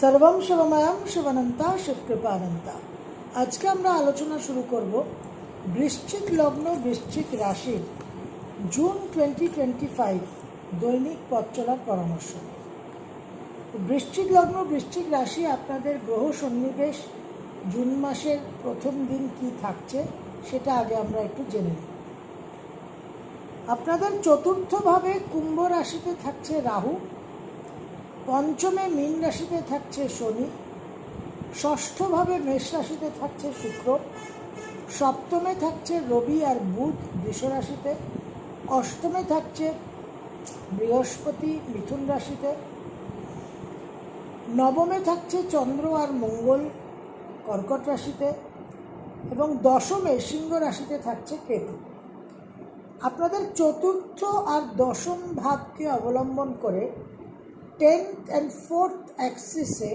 সর্বম শিবময়াম শিবানন্তা শিবকৃপানন্তা আজকে আমরা আলোচনা শুরু করব বৃশ্চিক লগ্ন, বৃশ্চিক রাশির জুন টোয়েন্টি টোয়েন্টি ফাইভ দৈনিক পথ চলার পরামর্শ। বৃশ্চিক লগ্ন, বৃশ্চিক রাশি, আপনাদের গ্রহ সন্নিবেশ, জুন মাসের প্রথম দিন কি থাকছে, সেটা আগে আমরা একটু জেনে নিই আপনাদের চতুর্থভাবে কুম্ভ রাশিতে থাকছে রাহু পঞ্চমে মীন রাশিতে থাকছে শনি, ষষ্ঠভাবে মেষ রাশিতে থাকছে শুক্র, সপ্তমে থাকছে রবি আর বুধ বৃষ রাশিতে, অষ্টমে থাকছে বৃহস্পতি মিথুন রাশিতে, নবমে থাকছে চন্দ্র আর মঙ্গল কর্কট রাশিতে এবং দশমে সিংহ রাশিতে থাকছে কেতু। আপনাদের চতুর্থ আর দশম ভাবকে অবলম্বন করে টেন্থ অ্যান্ড ফোর্থ অ্যাক্সিসে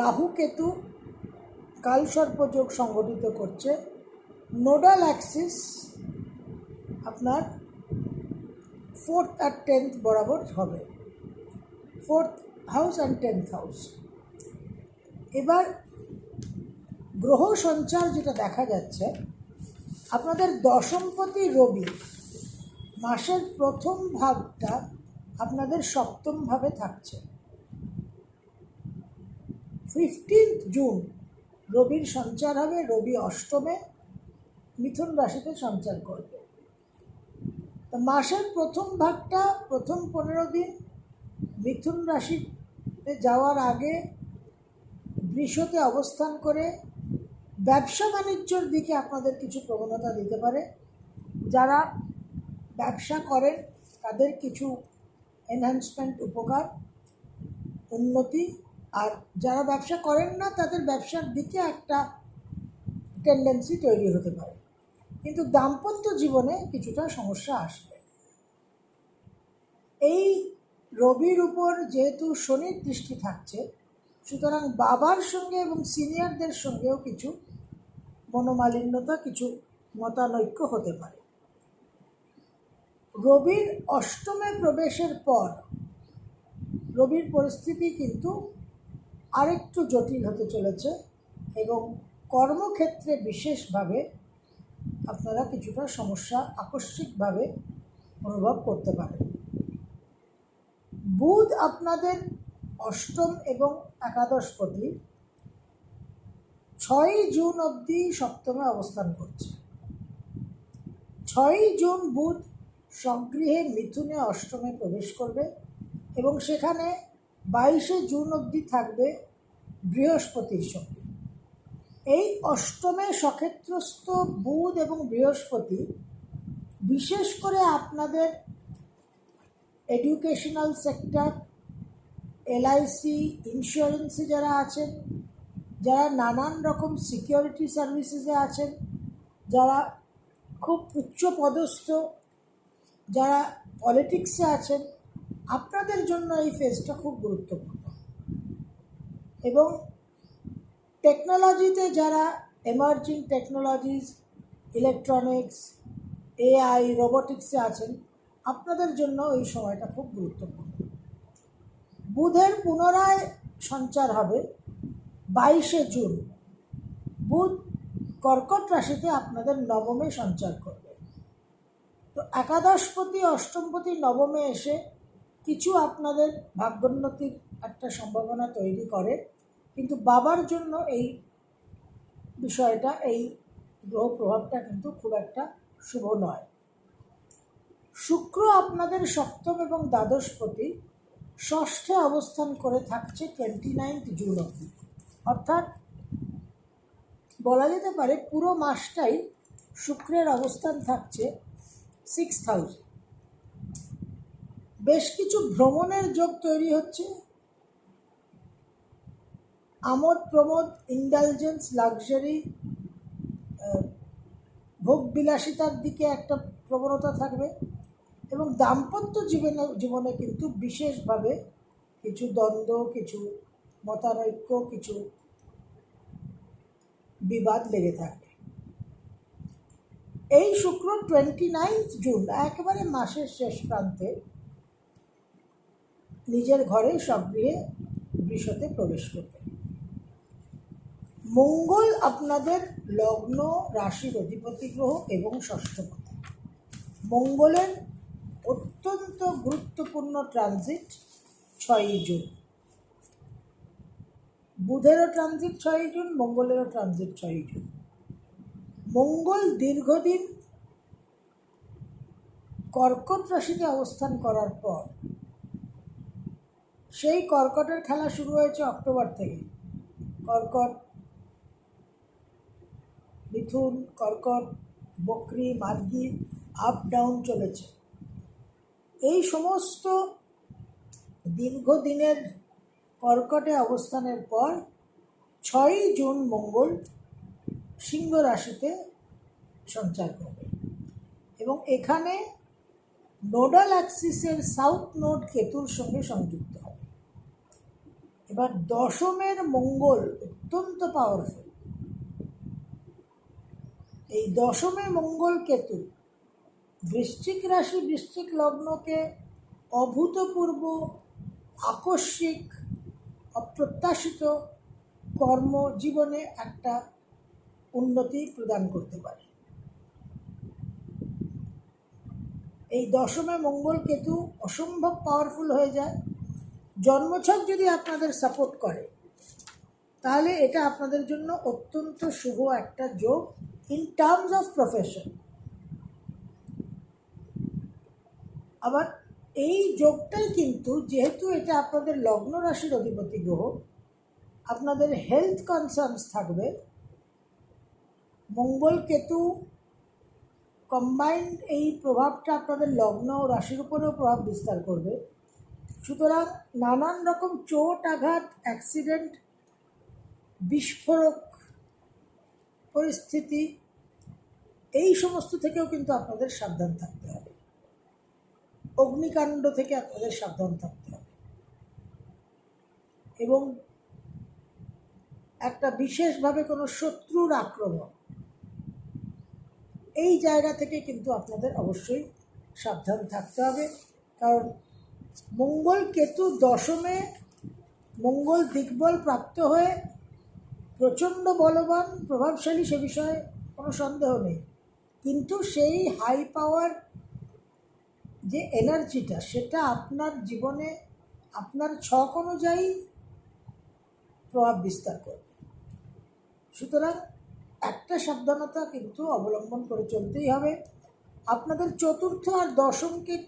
রাহু কেতু কালসর্পযোগ সংগঠিত করছে। নোডাল অ্যাক্সিস আপনার ফোর্থ আর টেন্থ বরাবর হবে। Fourth house and tenth house এবার গ্রহ সঞ্চার যেটা দেখা যাচ্ছে, আপনাদের দশমপতি রবি মাসের প্রথম ভাগটা আপনাদের সপ্তমভাবে থাকছে। ফিফটিন্থ জুন রবির সঞ্চার হবে, রবি অষ্টমে, মিথুন রাশিতে সঞ্চার করবে। মাসের প্রথম ভাগটা, প্রথম পনেরো দিন, মিথুন রাশিতে যাওয়ার আগে বৃষতে অবস্থান করে ব্যবসা বাণিজ্যর দিকে আপনাদের কিছু প্রবণতা দিতে পারে। যারা ব্যবসা করেন, তাদের কিছু এনহ্যান্সমেন্ট উপকার, উন্নতি, আর যারা ব্যবসা করেন না, তাদের ব্যবসার দিকে একটা টেন্ডেন্সি তৈরি হতে পারে। কিন্তু দাম্পত্য জীবনে কিছুটা সমস্যা আসবে। এই রবির উপর যেহেতু শনির দৃষ্টি থাকছে, সুতরাং বাবার সঙ্গে এবং সিনিয়রদের সঙ্গেও কিছু মনোমালিন্যতা, কিছু মতানৈক্য হতে পারে। রবির অষ্টমে প্রবেশের পর রবির পরিস্থিতি কিন্তু আরেকটু জটিল হতে চলেছে এবং কর্মক্ষেত্রে বিশেষভাবে আপনারা কিছুটা সমস্যা আকস্মিকভাবে অনুভব করতে পারেন। বুধ আপনাদের অষ্টম এবং একাদশ একাদশপতি ছয়ই জুন অবধি সপ্তমে অবস্থান করছে। ছয়ই জুন বুধ স্বগৃহে মিথুনে অষ্টমে প্রবেশ করবে এবং সেখানে বাইশে জুন অবধি থাকবে বৃহস্পতির সঙ্গে। এই অষ্টমে সক্ষেত্রস্থ বুধ এবং বৃহস্পতি বিশেষ করে আপনাদের এডুকেশনাল সেক্টর, এলআইসি, ইন্স্যুরেন্সে যারা আছেন, যারা নানান রকম সিকিউরিটি সার্ভিসেসে আছেন, যারা খুব উচ্চ পদস্থ যারা পলিটিক্সে আছেন, আপনাদের জন্য এই ফেজটা খুব গুরুত্বপূর্ণ। এবং টেকনোলজিতে যারা এমার্জিং টেকনোলজিস ইলেকট্রনিক্স এআই রোবোটিক্সে আছেন, আপনাদের জন্য এই সময়টা খুব গুরুত্বপূর্ণ। বুধের পুনরায় সঞ্চার হবে বাইশে জুন। বুধ কর্কট রাশিতে আপনাদের নবমে সঞ্চার করবে। তো একাদশপতি, অষ্টমপতি, নবমে এসে কিছু আপনাদের ভাগ্যোন্নতির একটা সম্ভাবনা তৈরি করে। কিন্তু বাবার জন্য এই বিষয়টা, এই গ্রহ প্রভাবটা কিন্তু খুব একটা শুভ নয়। শুক্র আপনাদের সপ্তম এবং দ্বাদশপতি ষষ্ঠে অবস্থান করে থাকছে টোয়েন্টি নাইনথ জুন অবধি। অর্থাৎ বলা যেতে পারে পুরো মাসটাই শুক্রের অবস্থান থাকছে সিক্স থাউজেন্ড বেশ কিছু ভ্রমণের যোগ তৈরি হচ্ছে। আমোদ প্রমোদ ইন্ডালজেন্স লাক্সারি ভোগ বিলাসিতার দিকে একটা প্রবণতা থাকবে এবং দাম্পত্য জীবনে জীবনে কিন্তু বিশেষভাবে কিছু দ্বন্দ্ব, কিছু মতানৈক্য, কিছু বিবাদ লেগে থাকবে এই শুক্র টোয়েন্টি নাইনথ জুন একেবারে মাসের শেষ প্রান্তে নিজের ঘরে সগৃহে বৃষতে প্রবেশ করবে। মঙ্গল আপনাদের লগ্ন, রাশির অধিপতি গ্রহ এবং ষষ্ঠপতি মঙ্গলের অত্যন্ত গুরুত্বপূর্ণ ট্রানজিট ছয়ই জুন বুধেরও ট্রানজিট ছয়ই জুন মঙ্গলেরও ট্রানজিট ছয়ই জুন মঙ্গল দীর্ঘদিন কর্কট রাশিতে অবস্থান করার পর, সেই কর্কটের খেলা শুরু হয়েছে অক্টোবর থেকে। কর্কট, মিথুন, কর্কট, বকরি মার্গি আপ ডাউন চলেছে। এই সমস্ত দীর্ঘদিনের কর্কটে অবস্থানের পর ছয়ই জুন মঙ্গল সিংহ রাশিতে সঞ্চার করবে। এবং এখানে নোডাল অ্যাক্সিসের সাউথ নোড কেতুর সঙ্গে সংযুক্ত হবে। এবার দশমের মঙ্গল অত্যন্ত পাওয়ারফুল এই দশমে মঙ্গল কেতু বৃশ্চিক রাশি, বৃশ্চিক লগ্নকে অভূতপূর্ব, আকস্মিক, অপ্রত্যাশিত কর্মজীবনে একটা উন্নতি প্রদান করতে পারে। এই দশমে মঙ্গল কেতু অসম্ভব পাওয়ারফুল হয়ে যায়। জন্মছক যদি আপনাদের সাপোর্ট করে, তাহলে এটা আপনাদের জন্য অত্যন্ত শুভ একটা যোগ ইন টার্মস অফ প্রফেশন আবার এই যোগটাই কিন্তু যেহেতু এটা আপনাদের লগ্ন রাশির অধিপতি গ্রহ, আপনাদের হেলথ কনসার্নস থাকবে মঙ্গল কেতু কম্বাইন্ড এই প্রভাবটা আপনাদের লগ্ন ও রাশির উপরেও প্রভাব বিস্তার করবে। সুতরাং নানান রকম চোট আঘাত অ্যাক্সিডেন্ট বিস্ফোরক পরিস্থিতি, এই সমস্ত থেকেও কিন্তু আপনাদের সাবধান থাকতে হবে। অগ্নিকাণ্ড থেকে আপনাদের সাবধান থাকতে হবে। এবং একটা বিশেষভাবে কোনো শত্রুর আক্রমণ এই জায়গা থেকে কিন্তু আপনাদের অবশ্যই সাবধান থাকতে হবে। কারণ মঙ্গল কেতু দশমে মঙ্গল দিগ্বল প্রাপ্ত হয়ে প্রচণ্ড বলবান, প্রভাবশালী সে বিষয়ে কোনো সন্দেহ নেই। কিন্তু সেই হাই পাওয়ার যে এনার্জিটা সেটা আপনার জীবনে আপনার ছক অনুযায়ী প্রভাব বিস্তার করবে। সুতরাং একটা সাবধানতা কিন্তু অবলম্বন করে চলতেই হবে। আপনাদের চতুর্থ আর দশমকে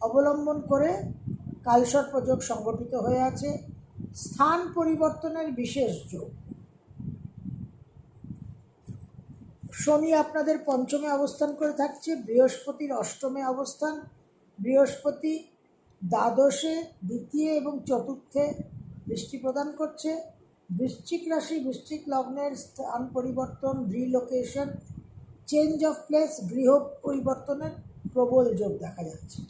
অবলম্বন করে কালসর্পযোগ সংগঠিত হয়ে আছে। স্থান পরিবর্তনের বিশেষ যোগ। শনি আপনাদের পঞ্চমে অবস্থান করে থাকছে, বৃহস্পতির অষ্টমে অবস্থান। বৃহস্পতি দ্বাদশে, দ্বিতীয় এবং চতুর্থে দৃষ্টি প্রদান করছে। বৃশ্চিক রাশি, বৃশ্চিক লগ্নের স্থান পরিবর্তন, রিলোকেশন, চেঞ্জ অফ প্লেস, গৃহ পরিবর্তনের প্রবল যোগ দেখা যাচ্ছে।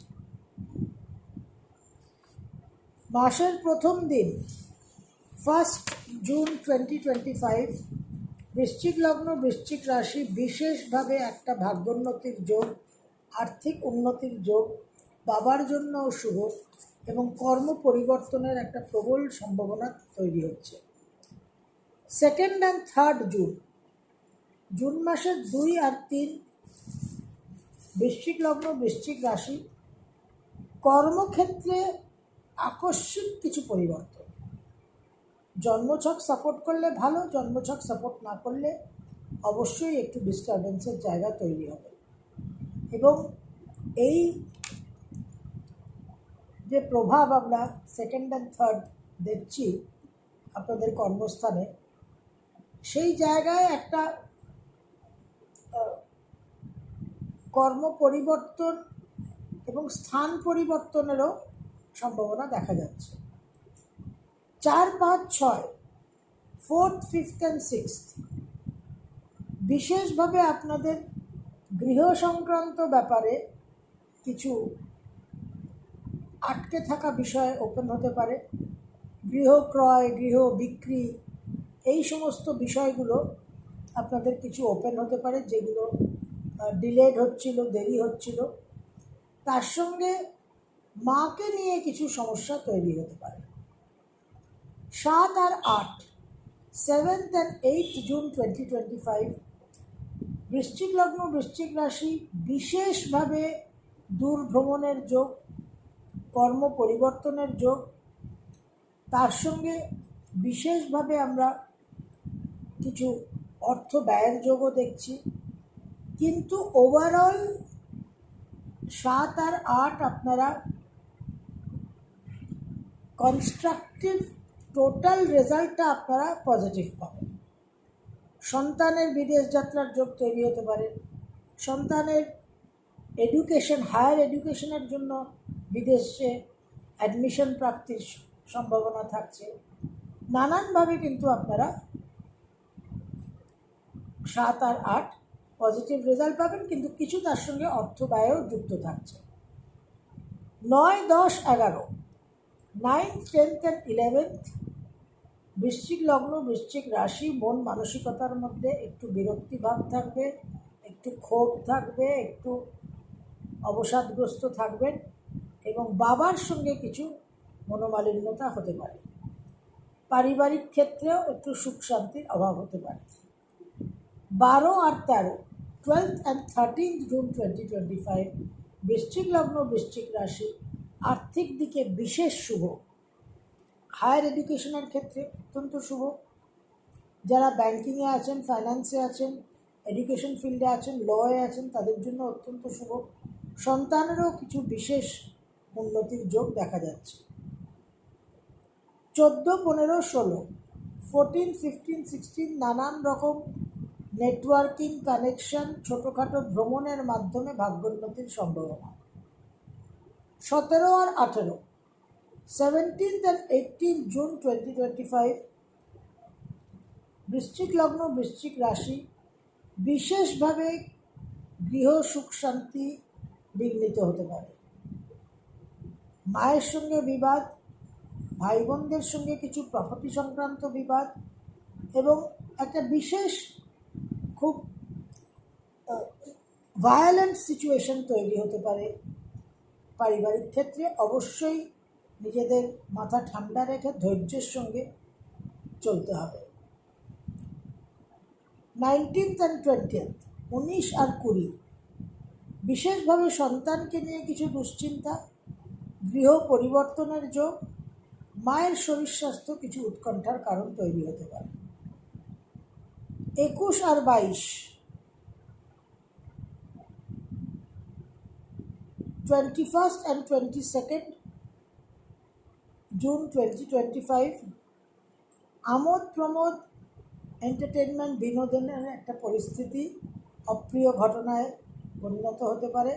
মাসের প্রথম দিন first June twenty twenty five বৃশ্চিক লগ্ন, বৃশ্চিক রাশি বিশেষভাবে একটা ভাগ্যোন্নতির যোগ, আর্থিক উন্নতির যোগ, বাবার জন্যও শুভ এবং কর্ম পরিবর্তনের একটা প্রবল সম্ভাবনা তৈরি হচ্ছে। Second and third June June মাসের দুই আর তিন বৃশ্চিক লগ্ন, বৃশ্চিক রাশি। কর্মক্ষেত্রে আকস্মিক কিছু পরিবর্তন। জন্মছক সাপোর্ট করলে ভালো, জন্মছক সাপোর্ট না করলে অবশ্যই একটু ডিস্টারবেন্সের জায়গা তৈরি হবে। এবং এই যে প্রভাব আমরা সেকেন্ড অ্যান্ড থার্ড দেখছি আপনাদের কর্মস্থানে সেই জায়গায় একটা কর্ম পরিবর্তন এবং স্থান পরিবর্তনেরও সম্ভাবনা দেখা যাচ্ছে। চার পাঁচ ছয়, ফোর্থ, ফিফথ অ্যান্ড সিক্সথ, বিশেষভাবে আপনাদের গৃহ সংক্রান্ত ব্যাপারে কিছু আটকে থাকা বিষয় ওপেন হতে পারে। গৃহ ক্রয়, গৃহ বিক্রি এই সমস্ত বিষয়গুলো আপনাদের কিছু ওপেন হতে পারে, যেগুলো ডিলেড হচ্ছিল, দেরি হচ্ছিল। তার সঙ্গে মাকে নিয়ে কিছু সমস্যা তৈরি হতে পারে। সাত আর আট seventh and eight June twenty twenty five বৃশ্চিক লগ্ন, বৃশ্চিক রাশি, বিশেষভাবে দূর ভ্রমণের যোগ, কর্ম পরিবর্তনের যোগ, তার সঙ্গে বিশেষভাবে আমরা কিছু অর্থ ব্যয়ের যোগও দেখছি। কিন্তু ওভারঅল সাত আর আট আপনারা কনস্ট্রাকটিভ টোটাল রেজাল্টটা আপনারা পজিটিভ পাবেন। সন্তানের বিদেশ যাত্রার যোগ তৈরি হতে পারে। সন্তানের এডুকেশন হায়ার এডুকেশনের জন্য বিদেশে অ্যাডমিশন প্রাপ্তির সম্ভাবনা থাকছে। নানানভাবে কিন্তু আপনারা সাত আর আট পজিটিভ রেজাল্ট পাবেন, কিন্তু কিছু তার সঙ্গে অর্থ ব্যয়ও যুক্ত থাকছে। নয়, দশ, এগারো নাইন্থ টেন্থ অ্যান্ড ইলেভেন্থ বৃশ্চিক লগ্ন, বৃশ্চিক রাশি, মন মানসিকতার মধ্যে একটু বিরক্তি ভাব থাকবে, একটু ক্ষোভ থাকবে, একটু অবসাদগ্রস্ত থাকবেন এবং বাবার সঙ্গে কিছু মনোমালিন্যতা হতে পারে। পারিবারিক ক্ষেত্রেও একটু সুখ শান্তির অভাব হতে পারে। বারো আর তেরো twelfth and thirteenth June twenty twenty five বৃশ্চিক লগ্ন, বৃশ্চিক রাশি, আর্থিক দিকে বিশেষ শুভ। হায়ার এডুকেশনের ক্ষেত্রে অত্যন্ত শুভ। যারা ব্যাংকিংয়ে আছেন ফাইন্যান্সে আছেন এডুকেশন ফিল্ডে আছেন লয়ে আছেন, তাদের জন্য অত্যন্ত শুভ। সন্তানেরও কিছু বিশেষ উন্নতির যোগ দেখা যাচ্ছে। চোদ্দ, পনেরো, ষোলো ফোরটিন ফিফটিন সিক্সটিন নানান রকম নেটওয়ার্কিং কানেকশন ছোটোখাটো ভ্রমণের মাধ্যমে ভাগ্যোন্নতির সম্ভাবনা। সতেরো আর আঠেরো। Seventeenth and eighteen June twenty twenty five বৃশ্চিক লগ্ন, বৃশ্চিক রাশি, বিশেষভাবে গৃহ সুখ শান্তি বিঘ্নিত হতে পারে। মায়ের সঙ্গে বিবাদ, ভাই বোনদের সঙ্গে কিছু প্রপার্টি সংক্রান্ত বিবাদ এবং একটা বিশেষ খুব ভায়োলেন্ট সিচুয়েশন তৈরি হতে পারে পারিবারিক ক্ষেত্রে। অবশ্যই নিজেদের মাথা ঠান্ডা রেখে ধৈর্যের সঙ্গে চলতে হবে। নাইনটিন্থ অ্যান্ড টোয়েন্টিয়েথ উনিশ আর কুড়ি, বিশেষভাবে সন্তানকে নিয়ে কিছু দুশ্চিন্তা, গৃহ পরিবর্তনের যোগ, মায়ের শরীর স্বাস্থ্য কিছু উৎকণ্ঠার কারণ তৈরি হতে পারে। একুশ আর বাইশ। Twenty first and twenty second June twenty twenty five আমোদ প্রমোদ এন্টারটেনমেন্ট বিনোদনের একটা পরিস্থিতি, অপ্রিয় ঘটনায় পরিণত হতে পারে।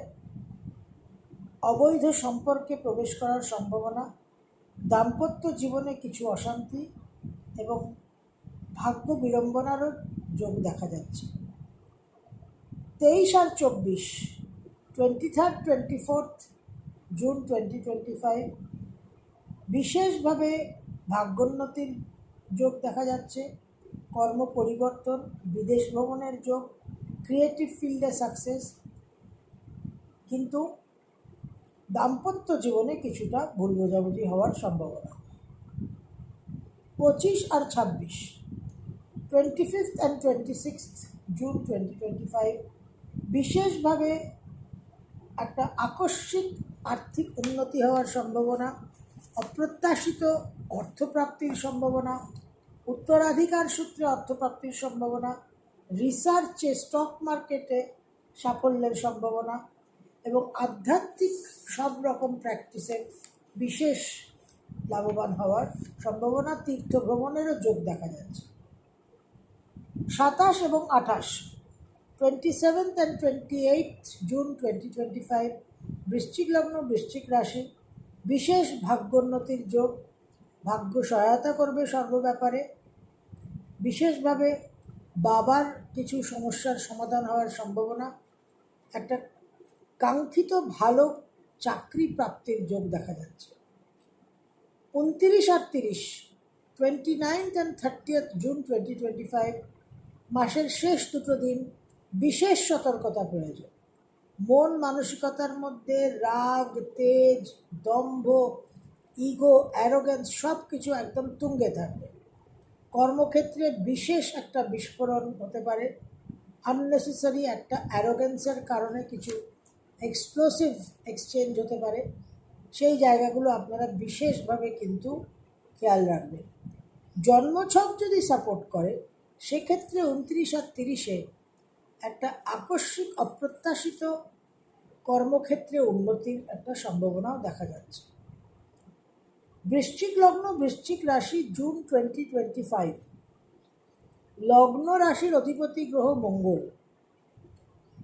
অবৈধ সম্পর্কে প্রবেশ করার সম্ভাবনা, দাম্পত্য জীবনে কিছু অশান্তি এবং ভাগ্য বিড়ম্বনারও যোগ দেখা যাচ্ছে। তেইশ আর চব্বিশ twenty third twenty fourth June twenty twenty five বিশেষভাবে ভাগ্যোন্নতির যোগ দেখা যাচ্ছে। কর্ম পরিবর্তন, বিদেশ ভ্রমণের যোগ ক্রিয়েটিভ ফিল্ডে সাকসেস কিন্তু দাম্পত্য জীবনে কিছুটা ভুল বোঝাবুঝি হওয়ার সম্ভাবনা। পঁচিশ আর ছাব্বিশ twenty fifth and twenty sixth June twenty twenty five বিশেষভাবে একটা আকস্মিক আর্থিক উন্নতি হওয়ার সম্ভাবনা, অপ্রত্যাশিত অর্থপ্রাপ্তির সম্ভাবনা, উত্তরাধিকার সূত্রে অর্থপ্রাপ্তির সম্ভাবনা রিসার্চে স্টক মার্কেটে সাফল্যের সম্ভাবনা এবং আধ্যাত্মিক সব রকম প্র্যাকটিসে বিশেষ লাভবান হওয়ার সম্ভাবনা তীর্থ ভ্রমণেরও যোগ দেখা যাচ্ছে। সাতাশ এবং আঠাশ। Twenty seventh and twenty eight June twenty twenty five বৃশ্চিক লগ্ন, বৃশ্চিক রাশি, বিশেষ ভাগ্যোন্নতির যোগ, ভাগ্য সহায়তা করবে সর্ব ব্যাপারে বিশেষভাবে বাবার কিছু সমস্যার সমাধান হওয়ার সম্ভাবনা, একটা কাঙ্ক্ষিত ভালো চাকরি প্রাপ্তির যোগ দেখা যাচ্ছে। উনতিরিশ আর তিরিশ twenty ninth and thirtieth June twenty twenty five মাসের শেষ দুটো দিন বিশেষ সতর্কতা প্রয়োজন। মন মানসিকতার মধ্যে রাগ, তেজ, দম্ভ, ইগো অ্যারোগ্যান্স সব কিছু একদম তুঙ্গে থাকবে। কর্মক্ষেত্রে বিশেষ একটা বিস্ফোরণ হতে পারে। আননেসেসারি একটা অ্যারোগেন্সের কারণে কিছু এক্সপ্লোসিভ এক্সচেঞ্জ হতে পারে। সেই জায়গাগুলো আপনারা বিশেষভাবে কিন্তু খেয়াল রাখবেন। জন্মছক যদি সাপোর্ট করে সেক্ষেত্রে উনত্রিশ আর তিরিশে একটা আকস্মিক অপ্রত্যাশিত কর্মক্ষেত্রে উন্নতির একটা সম্ভাবনাও দেখা যাচ্ছে। বৃশ্চিক লগ্ন, বৃশ্চিক রাশি, জুন টোয়েন্টি টোয়েন্টি ফাইভ লগ্ন রাশির অধিপতি গ্রহ মঙ্গল।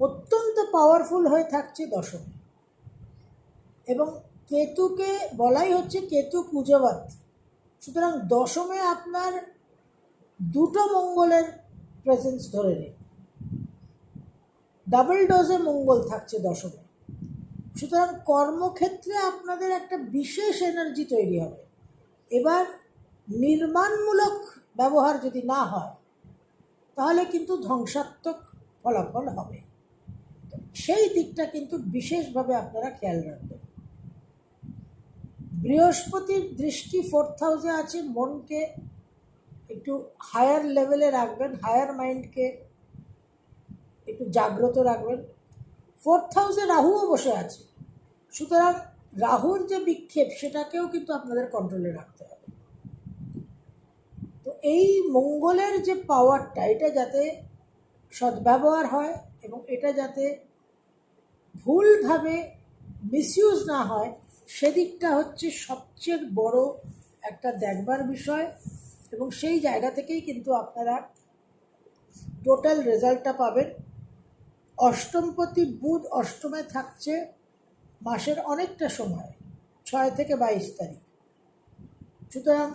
অত্যন্ত পাওয়ারফুল হয়ে থাকছে দশমে। এবং কেতুকে বলাই হচ্ছে কেতু পূজবাত সুতরাং দশমে আপনার দুটো মঙ্গলের প্রেজেন্স ধরে নিন ডাবল ডোজে মঙ্গল থাকছে দশমে। সুতরাং কর্মক্ষেত্রে আপনাদের একটা বিশেষ এনার্জি তৈরি হবে। এবার নির্মাণমূলক ব্যবহার যদি না হয়, তাহলে কিন্তু ধ্বংসাত্মক ফলাফল হবে। সেই দিকটা কিন্তু বিশেষভাবে আপনারা খেয়াল রাখবেন। বৃহস্পতির দৃষ্টি ফোর্থ হাউসে আছে, মনকে একটু হায়ার লেভেলে রাখবেন হায়ার মাইন্ডকে একটু জাগ্রত রাখবেন। ফোর্থ হাউসে রাহুও বসে আছে। সুতরাং রাহুর যে বিক্ষেপ, সেটাকেও কিন্তু আপনাদের কন্ট্রোলে রাখতে হবে। তো এই মঙ্গলের যে পাওয়ারটা এটা যাতে সদ্ব্যবহার হয় এবং এটা যাতে ভুলভাবে মিসইউজ না হয়, সেদিকটা হচ্ছে সবচেয়ে বড় একটা দেখবার বিষয়। এবং সেই জায়গা থেকেই কিন্তু আপনারা টোটাল রেজাল্টটা পাবেন। অষ্টমপতি বুধ অষ্টমে থাকছে মাসের অনেকটা সময়, ছয় থেকে বাইশ তারিখ। সুতরাং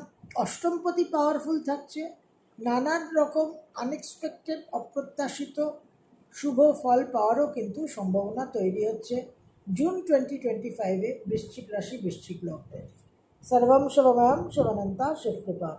অষ্টমপতি পাওয়ারফুল থাকছে, নানান রকম আনএক্সপেক্টেড অপ্রত্যাশিত শুভ ফল পাওয়ারও কিন্তু সম্ভাবনা তৈরি হচ্ছে জুন টোয়েন্টি টোয়েন্টি ফাইভে বৃশ্চিক রাশি, বৃশ্চিক লগ্নে সর্বম, শুভময়ম, শুভনন্তা, শিবকৃপা।